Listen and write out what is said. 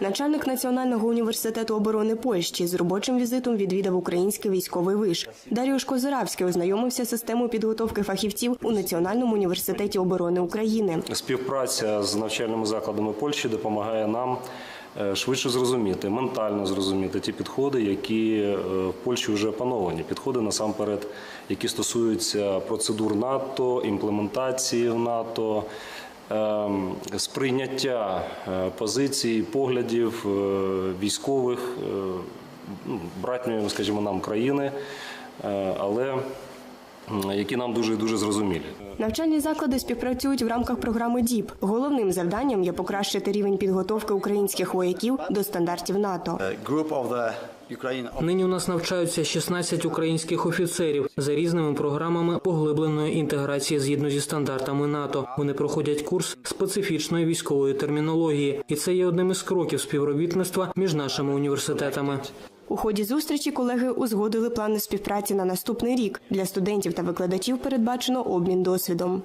Начальник Національного університету оборони Польщі з робочим візитом відвідав український військовий виш. Даріуш Козиравський ознайомився з системою підготовки фахівців у Національному університеті оборони України. Співпраця з навчальними закладами Польщі допомагає нам е, швидше зрозуміти, ментально зрозуміти ті підходи, які е, в Польщі вже опановані. Підходи насамперед, які стосуються процедур НАТО, імплементації в НАТО. Ем, Сприйняття позиції позицій, поглядів е, військових е, ну, братньої, скажімо, нам країни, е, але які нам дуже дуже зрозумілі. Навчальні заклади співпрацюють в рамках програми ДІП. Головним завданням є покращити рівень підготовки українських вояків до стандартів НАТО. Нині у нас навчаються 16 українських офіцерів за різними програмами поглибленої інтеграції згідно зі стандартами НАТО. Вони проходять курс специфічної військової термінології, і це є одним із кроків співробітництва між нашими університетами. У ході зустрічі колеги узгодили плани співпраці на наступний рік. Для студентів та викладачів передбачено обмін досвідом.